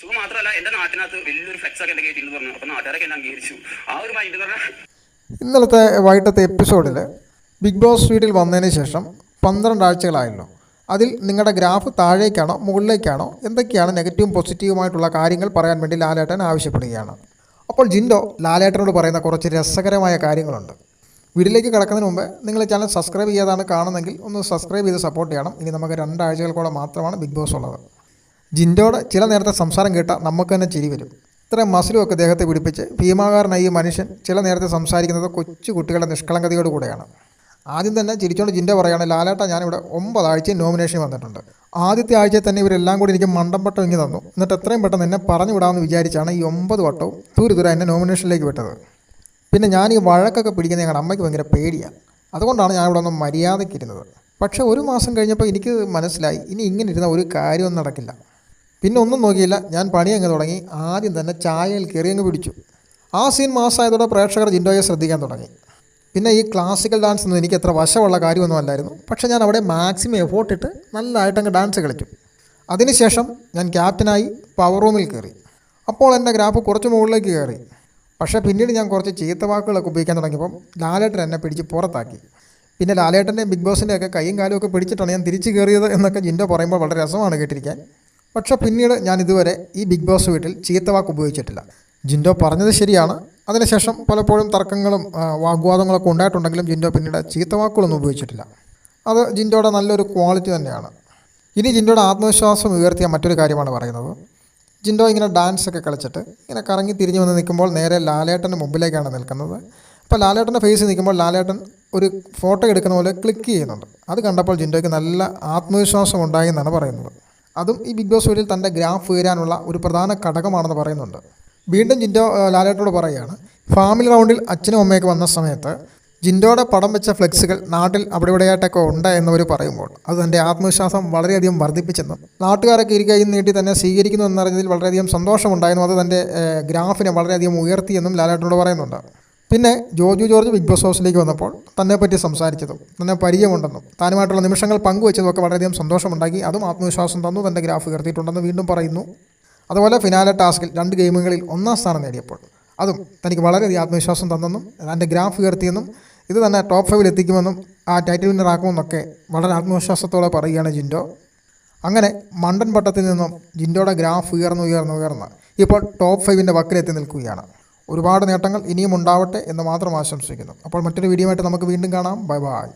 സുഖം മാത്രമല്ല എന്റെ നാട്ടിനകത്ത് വലിയൊരു ഫ്ലെക്സ് ഒക്കെ എന്റെ കയറ്റി പറഞ്ഞു. അപ്പൊ നാട്ടുകാരൊക്കെ എന്നെ അംഗീകരിച്ചു. ആ ഒരു മൈൻഡ് പറഞ്ഞാൽ ഇന്നലത്തെ വൈകിട്ടത്തെ എപ്പിസോഡിൽ ബിഗ് ബോസ് വീട്ടിൽ വന്നതിന് ശേഷം പന്ത്രണ്ട് ആഴ്ചകളായല്ലോ. അതിൽ നിങ്ങളുടെ ഗ്രാഫ് താഴേക്കാണോ മുകളിലേക്കാണോ എന്തൊക്കെയാണ് നെഗറ്റീവും പോസിറ്റീവുമായിട്ടുള്ള കാര്യങ്ങൾ പറയാൻ വേണ്ടി ലാലേട്ടൻ ആവശ്യപ്പെടുകയാണ്. അപ്പോൾ ജിൻഡോ ലാലേട്ടനോട് പറയുന്ന കുറച്ച് രസകരമായ കാര്യങ്ങളുണ്ട്. വീട്ടിലേക്ക് കിടക്കുന്നതിന് മുമ്പ് നിങ്ങൾ ചാനൽ സബ്സ്ക്രൈബ് ചെയ്യാതാണ് കാണുന്നെങ്കിൽ ഒന്ന് സബ്സ്ക്രൈബ് ചെയ്ത് സപ്പോർട്ട് ചെയ്യണം. ഇനി നമുക്ക് രണ്ടാഴ്ചകൾ കൂടെ മാത്രമാണ് ബിഗ് ബോസ് ഉള്ളത്. ജിൻഡോട് ചില നേരത്തെ സംസാരം കേട്ടാൽ നമുക്ക് തന്നെ ചിരി വരും. ഇത്രയും മസിലും ഒക്കെ ദേഹത്തെ പിടിപ്പിച്ച് ഭീമാകാരനായി ഈ മനുഷ്യൻ ചില നേരത്തെ സംസാരിക്കുന്നത് കൊച്ചു കുട്ടികളുടെ നിഷ്കളങ്കതയോട് കൂടെയാണ്. ആദ്യം തന്നെ ചിരിച്ചോണ്ട് ജിന്റെ പറയുകയാണ് ലാലേട്ട ഞാനിവിടെ ഒമ്പതാഴ്ച നോമിനേഷൻ വന്നിട്ടുണ്ട്. ആദ്യത്തെ ആഴ്ച തന്നെ ഇവരെല്ലാം കൂടി എനിക്ക് മണ്ടംപട്ടം ഇങ്ങി തന്നു. എന്നിട്ട് എത്രയും പെട്ടെന്ന് എന്നെ പറഞ്ഞു വിടാമെന്ന് വിചാരിച്ചാണ് ഈ ഒമ്പത് വട്ടവും ദൂരെ എന്നെ നോമിനേഷനിലേക്ക് വിട്ടത്. പിന്നെ ഞാൻ ഈ വഴക്കൊക്കെ പിടിക്കുന്ന ഞങ്ങളുടെ അമ്മയ്ക്ക് ഭയങ്കര പേടിയാണ് അതുകൊണ്ടാണ് ഞാനിവിടെ ഒന്ന് മര്യാദയ്ക്ക് ഇരുന്നത്. പക്ഷേ ഒരു മാസം കഴിഞ്ഞപ്പോൾ എനിക്ക് മനസ്സിലായി ഇനി ഇങ്ങനെ ഇരുന്ന ഒരു കാര്യമൊന്നും നടക്കില്ല. പിന്നെ ഒന്നും നോക്കിയില്ല. ഞാൻ പണി അങ്ങ് തുടങ്ങി. ആദ്യം തന്നെ ചായയിൽ കയറി അങ്ങ് പിടിച്ചു. ആ സീൻ മാസമായതോടെ പ്രേക്ഷകർ ജിൻഡോയെ ശ്രദ്ധിക്കാൻ തുടങ്ങി. പിന്നെ ഈ ക്ലാസിക്കൽ ഡാൻസ് ഒന്നും എനിക്ക് അത്ര വശമുള്ള കാര്യമൊന്നും അല്ലായിരുന്നു. പക്ഷേ ഞാൻ അവിടെ മാക്സിമം എഫോർട്ട് ഇട്ട് നല്ലതായിട്ട് അങ്ങ് ഡാൻസ് കളിച്ചു. അതിനുശേഷം ഞാൻ ക്യാപ്റ്റനായി പവർ റൂമിൽ കയറി. അപ്പോൾ എന്റെ ഗ്രാഫ് കുറച്ച് മുകളിലേക്ക് കയറി. പക്ഷേ പിന്നീട് ഞാൻ കുറച്ച് ചീത്ത വാക്കുകളൊക്കെ ഉപയോഗിക്കാൻ തുടങ്ങിയപ്പം ലാലേട്ടൻ എന്നെ പിടിച്ച് പുറത്താക്കി. പിന്നെ ലാലേട്ടന്റെ ബിഗ് ബോസിന്റെ ഒക്കെ കൈയും കാലും ഒക്കെ പിടിച്ചിട്ടാണ് ഞാൻ തിരിച്ചു കയറിയത് എന്നൊക്കെ ജിൻഡോ പറയുമ്പോൾ വളരെ രസമാണ് കേട്ടിരിക്കാൻ. പക്ഷേ പിന്നീട് ഞാൻ ഇതുവരെ ഈ ബിഗ് ബോസ് വീട്ടിൽ ചീത്ത വാക്ക് ഉപയോഗിച്ചിട്ടില്ല. ജിൻഡോ പറഞ്ഞത് ശരിയാണ്. അതിനുശേഷം പലപ്പോഴും തർക്കങ്ങളും വാഗ്വാദങ്ങളൊക്കെ ഉണ്ടായിട്ടുണ്ടെങ്കിലും ജിൻഡോ പിന്നീട് ചീത്ത വാക്കുകളൊന്നും ഉപയോഗിച്ചിട്ടില്ല. അത് ജിൻഡോയുടെ നല്ലൊരു ക്വാളിറ്റി തന്നെയാണ്. ഇനി ജിൻഡോയുടെ ആത്മവിശ്വാസം ഉയർത്തിയ മറ്റൊരു കാര്യമാണ് പറയുന്നത്. ജിൻഡോ ഇങ്ങനെ ഡാൻസ് ഒക്കെ കളിച്ചിട്ട് ഇങ്ങനെ കറങ്ങി തിരിഞ്ഞു വന്ന് നിൽക്കുമ്പോൾ നേരെ ലാലേട്ടന്റെ മുമ്പിലേക്കാണ് നിൽക്കുന്നത്. അപ്പോൾ ലാലേട്ടന്റെ ഫേസ് നിൽക്കുമ്പോൾ ലാലേട്ടൻ ഒരു ഫോട്ടോ എടുക്കുന്ന പോലെ ക്ലിക്ക് ചെയ്യുന്നുണ്ട്. അത് കണ്ടപ്പോൾ ജിൻഡോയ്ക്ക് നല്ല ആത്മവിശ്വാസം ഉണ്ടായി എന്നാണ് പറയുന്നത്. അതും ഈ ബിഗ് ബോസ് വീട്ടിൽ തന്റെ ഗ്രാഫ് ഉയരാനുള്ള ഒരു പ്രധാന ഘടകമാണെന്ന് പറയുന്നുണ്ട്. വീണ്ടും ജിൻഡോ ലാലേട്ടോട് പറയുകയാണ് ഫാമിലി റൗണ്ടിൽ അച്ഛനും അമ്മയൊക്കെ വന്ന സമയത്ത് ജിൻഡോയുടെ പടം വെച്ച ഫ്ലെക്സുകൾ നാട്ടിൽ അവിടെ ഇവിടെയായിട്ടൊക്കെ ഉണ്ട് എന്നവർ പറയുമ്പോൾ അത് തന്റെ ആത്മവിശ്വാസം വളരെയധികം വർദ്ധിപ്പിച്ചെന്നും നാട്ടുകാരൊക്കെ ഇരിക്കയും നീട്ടി തന്നെ സ്വീകരിക്കുന്നു എന്നറിഞ്ഞതിൽ വളരെയധികം സന്തോഷമുണ്ടായിരുന്നു അത് തന്റെ ഗ്രാഫിനെ വളരെയധികം ഉയർത്തിയെന്നും ലാലേട്ടനോട് പറയുന്നുണ്ട്. പിന്നെ ജോജു ജോർജ് ബിഗ് ബോസ് ഹൗസിലേക്ക് വന്നപ്പോൾ തന്നെ തന്നെപ്പറ്റി സംസാരിച്ചതും തന്നെ പരിചയമുണ്ടെന്നും താനുമായിട്ടുള്ള നിമിഷങ്ങൾ പങ്കുവച്ചതും ഒക്കെ വളരെയധികം സന്തോഷമുണ്ടാക്കി അതും ആത്മവിശ്വാസം തന്നു തന്റെ ഗ്രാഫ് ഉയർത്തിയിട്ടുണ്ടെന്ന് വീണ്ടും പറയുന്നു. അതുപോലെ ഫിനാലെ ടാസ്കിൽ രണ്ട് ഗെയിമുകളിൽ ഒന്നാം സ്ഥാനം നേടിയപ്പോൾ അതും തനിക്ക് വളരെയധികം ആത്മവിശ്വാസം തന്നെന്നും തന്റെ ഗ്രാഫ് ഉയർത്തിയെന്നും ഇത് തന്നെ ടോപ്പ് ഫൈവിൽ എത്തിക്കുമെന്നും ആ ടൈറ്റിൽ വിന്നർ ആക്കുമെന്നൊക്കെ വളരെ ആത്മവിശ്വാസത്തോടെ പറയുകയാണ് ജിൻഡോ. അങ്ങനെ മണ്ടൻ പട്ടത്തിൽ നിന്നും ജിൻഡോയുടെ ഗ്രാഫ് ഉയർന്നു ഉയർന്നു ഉയർന്ന് ഇപ്പോൾ ടോപ്പ് ഫൈവിന്റെ വക്കിലെത്തി നിൽക്കുകയാണ്. ഒരുപാട് നേട്ടങ്ങൾ ഇനിയും ഉണ്ടാവട്ടെ എന്ന് മാത്രം ആശംസിക്കുന്നു. അപ്പോൾ മറ്റൊരു വീഡിയോ ആയിട്ട് നമുക്ക് വീണ്ടും കാണാം. Bye bye.